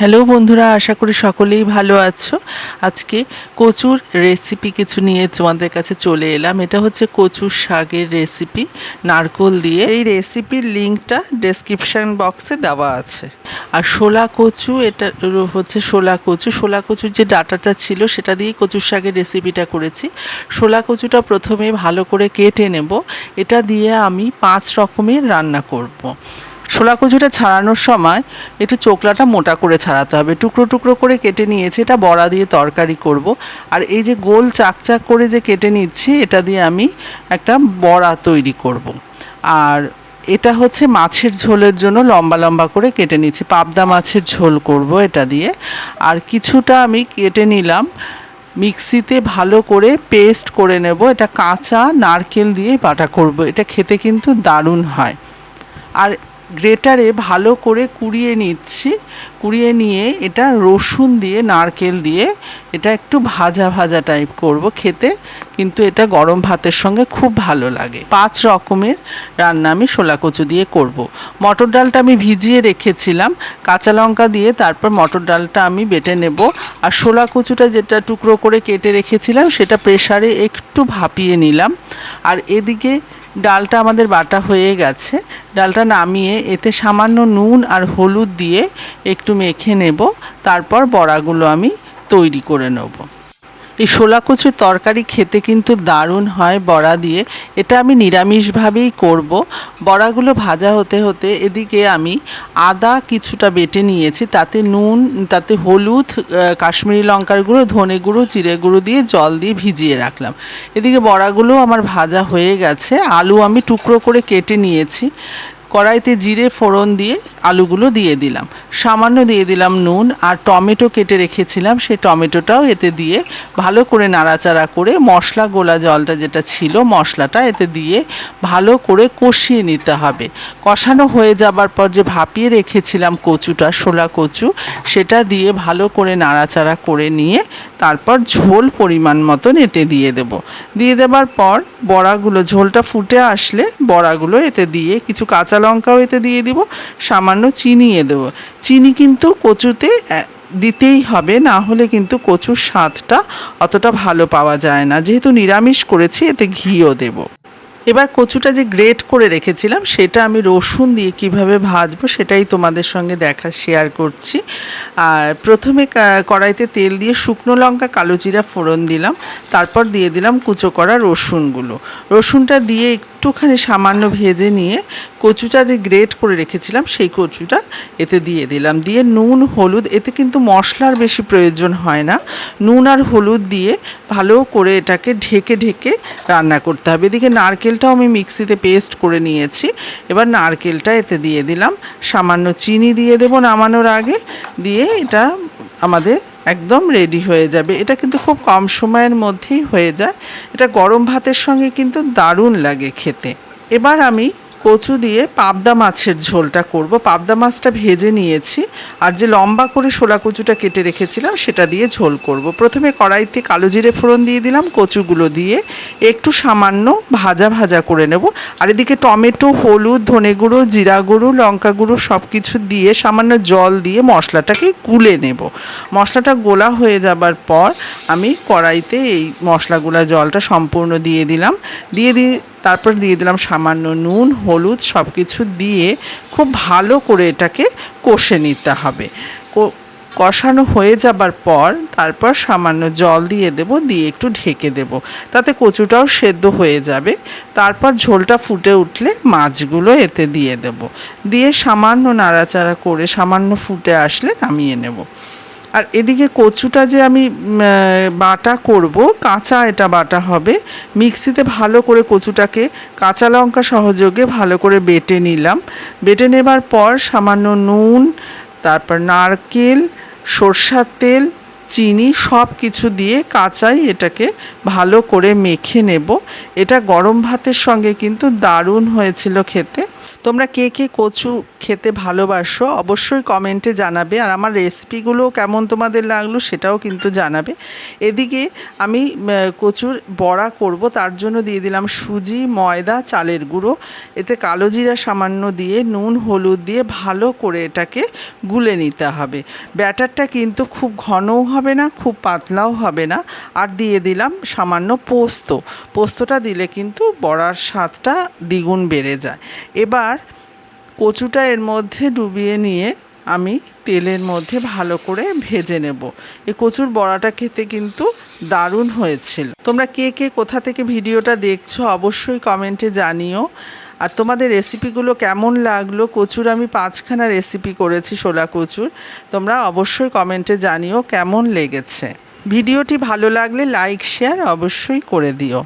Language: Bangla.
হ্যালো বন্ধুরা, আশা করি সকলেই ভালো আছো। আজকে কচুর রেসিপি কিছু নিয়ে তোমাদের কাছে চলে এলাম। এটা হচ্ছে কচুর শাকের রেসিপি নারকোল দিয়ে। এই রেসিপির লিঙ্কটা ডেসক্রিপশন বক্সে দেওয়া আছে। আর শোলা কচু, এটা হচ্ছে শোলা কচু। শোলা কচুর যে ডাটাটা ছিল, সেটা দিয়েই কচুর শাকের রেসিপিটা করেছি। শোলা কচুটা প্রথমে ভালো করে কেটে নেব। এটা দিয়ে আমি পাঁচ রকমের রান্না করব। ছোলা কচুটা ছাড়ানোর সময় একটু চোকলাটা মোটা করে ছাড়াতে হবে। টুকরো টুকরো করে কেটে নিয়েছি। এটা বড়া দিয়ে তরকারি করব। আর এই যে গোল চাকচাক করে যে কেটে নিচ্ছি, এটা দিয়ে আমি একটা বড়া তৈরি করব। আর এটা হচ্ছে মাছের ঝোলের জন্য লম্বা লম্বা করে কেটে নিচ্ছি। পাবদা মাছের ঝোল করব এটা দিয়ে। আর কিছুটা আমি কেটে নিলাম। মিক্সিতে ভালো করে পেস্ট করে নেব। এটা কাঁচা নারকেল দিয়ে বাটা করব। এটা খেতে কিন্তু দারুণ হয়। আর গ্রেটারে ভালো করে কুড়িয়ে নিচ্ছি। কুড়িয়ে নিয়ে এটা রসুন দিয়ে, নারকেল দিয়ে এটা একটু ভাজা ভাজা টাইপ করব খেতে। কিন্তু এটা গরম ভাতের সঙ্গে খুব ভালো লাগে। পাঁচ রকমের রান্না আমি শোলা কচু দিয়ে করব। মটর ডালটা আমি ভিজিয়ে রেখেছিলাম। কাঁচা লঙ্কা দিয়ে তারপর মটর ডালটা আমি বেটে নেব। আর শোলা কচুটা যেটা টুকরো করে কেটে রেখেছিলাম, সেটা প্রেশারে একটু ভাপিয়ে নিলাম। আর এদিকে ডালটা আমাদের বাটা হয়ে গেছে। ডালটা নামিয়ে এতে সামান্য নুন আর হলুদ দিয়ে একটু মেখে নেব। তারপর বড়াগুলো আমি তৈরি করে নেব। এই শোলা কচুর তরকারি খেতে কিন্তু দারুণ হয় বড়া দিয়ে। এটা আমি নিরামিষভাবেই করব। বড়াগুলো ভাজা হতে হতে এদিকে আমি আদা কিছুটা বেটে নিয়েছি। তাতে নুন, তাতে হলুদ কাশ্মীরি লঙ্কার গুঁড়ো, ধনে গুঁড়ো, জিরে গুঁড়ো দিয়ে জল দিয়ে ভিজিয়ে রাখলাম। এদিকে বড়াগুলো আমার ভাজা হয়ে গেছে। আলু আমি টুকরো করে কেটে নিয়েছি। কড়াইতে জিরে, ফোড়ন দিয়ে আলুগুলো দিয়ে দিলাম। সামান্য দিয়ে দিলাম নুন আর টমেটো কেটে রেখেছিলাম। সেই টমেটোটাও এতে দিয়ে ভালো করে নাড়াচাড়া করে মশলা, গোলা জলটা যেটা ছিল মশলাটা এতে দিয়ে ভালো করে কষিয়ে নিতে হবে। কষানো হয়ে যাবার পর যে ভাপিয়ে রেখেছিলাম কচুটা শোলা কচু, সেটা দিয়ে ভালো করে নাড়াচাড়া করে নিয়ে তারপর ঝোল পরিমাণ মতন এতে দিয়ে দেব। দিয়ে দেবার পর বড়াগুলো, ঝোলটা ফুটে আসলে বড়াগুলো এতে দিয়ে কিছু কাঁচা লঙ্কাও এতে দিয়ে দিব, সামান্য চিনিয়ে দেবো। চিনি কিন্তু কচুতে দিতেই হবে, না হলে কিন্তু কচুর স্বাদটা অতটা ভালো পাওয়া যায় না। যেহেতু নিরামিষ করেছি, এতে ঘিও দেবো। এবার কচুটা যে গ্রেট করে রেখেছিলাম, সেটা আমি রসুন দিয়ে কীভাবে ভাজবো, সেটাই তোমাদের সঙ্গে দেখা শেয়ার করছি। আর প্রথমে কড়াইতে তেল দিয়ে শুকনো লঙ্কা, কালো জিরা ফোড়ন দিলাম। তারপর দিয়ে দিলাম কুচো করা রসুনগুলো। রসুনটা দিয়ে একটুখানি সামান্য ভেজে নিয়ে কচুটা যে গ্রেট করে রেখেছিলাম, সেই কচুটা এতে দিয়ে দিলাম। দিয়ে নুন, হলুদ, এতে কিন্তু মশলার বেশি প্রয়োজন হয় না। নুন আর হলুদ দিয়ে ভালো করে এটাকে ঢেকে ঢেকে রান্না করতে হবে। এদিকে নারকেলটাও আমি মিক্সিতে পেস্ট করে নিয়েছি। এবার নারকেলটা এতে দিয়ে দিলাম। সামান্য চিনি দিয়ে দেবো নামানোর আগে। দিয়ে এটা আমাদের একদম রেডি হয়ে যাবে। এটা কিন্তু খুব কম সময়ের মধ্যেই হয়ে যায়। এটা গরম ভাতের সঙ্গে কিন্তু দারুণ লাগে খেতে। এবার আমি কচু দিয়ে পাবদা মাছের ঝোলটা করব। পাবদা মাছটা ভেজে নিয়েছি আর যে লম্বা করে শোলা কচুটা কেটে রেখেছিলাম সেটা দিয়ে ঝোল করব। প্রথমে কড়াইতে কালো জিরে ফোড়ন দিয়ে দিলাম, কচুগুলো দিয়ে একটু সামান্য ভাজা ভাজা করে নেব। আর এদিকে টমেটো, হলুদ, ধনে গুঁড়ো, জিরা গুঁড়ো, লঙ্কা গুঁড়ো সব কিছু দিয়ে সামান্য জল দিয়ে মশলাটাকে গুলে নেব। মশলাটা গোলা হয়ে যাবার পর আমি কড়াইতে এই মশলাগুলা জলটা সম্পূর্ণ দিয়ে দিলাম। দিয়ে দিয়ে তারপর দিয়ে দিলাম সামান্য নুন, হলুদ সব কিছু দিয়ে খুব ভালো করে এটাকে কষে নিতে হবে। কষানো হয়ে যাবার পর তারপর সামান্য জল দিয়ে দেব, দিয়ে একটু ঢেকে দেব। তাতে কচুটাও সেদ্ধ হয়ে যাবে। তারপর ঝোলটা ফুটে উঠলে মাছগুলো এতে দিয়ে দেব। দিয়ে সামান্য নাড়াচাড়া করে সামান্য ফুটে আসলে নামিয়ে নেব। আর এদিকে কচুটা যে আমি বাটা করব, কাঁচা এটা বাটা হবে। মিক্সিতে ভালো করে কচুটাকে কাঁচা লঙ্কা সহযোগে ভালো করে বেটে নিলাম। বেটে নেবার পর সামান্য নুন, তারপর নারকেল, সর্ষার তেল, চিনি সব কিছু দিয়ে কাঁচাই এটাকে ভালো করে মেখে নেব। এটা গরম ভাতের সঙ্গে কিন্তু দারুণ হয়েছিল খেতে। তোমরা কে কে কচু খেতে ভালোবাসো অবশ্যই কমেন্টে জানাবে। আর আমার রেসিপিগুলো কেমন তোমাদের লাগল সেটাও কিন্তু জানাবে। এদিকে আমি কচুর বড়া করব, তার জন্য দিয়ে দিলাম সুজি, ময়দা, চালের গুঁড়ো। এতে কালো জিরা সামান্য দিয়ে, নুন, হলুদ দিয়ে ভালো করে এটাকে গুলে নিতে হবে। ব্যাটারটা কিন্তু খুব ঘনও হবে না, খুব পাতলাও হবে না। আর দিয়ে দিলাম সামান্য পোস্ত। পোস্তটা দিলে কিন্তু বড়ার স্বাদটা দ্বিগুণ বেড়ে যায়। এবার কচুটা এর মধ্যে ডুবিয়ে নিয়ে আমি তেলের মধ্যে ভালো করে ভেজে নেব। এই কচুর বড়াটা খেতে কিন্তু দারুণ হয়েছিল। তোমরা কে কে কোথা থেকে ভিডিওটা দেখছ অবশ্যই কমেন্টে জানিও। আর তোমাদের রেসিপিগুলো কেমন লাগল? কচুর আমি পাঁচখানা রেসিপি করেছি শোলা কচুর। তোমরা অবশ্যই কমেন্টে জানিও কেমন লেগেছে। ভিডিওটি ভালো লাগলে লাইক, শেয়ার অবশ্যই করে দিও।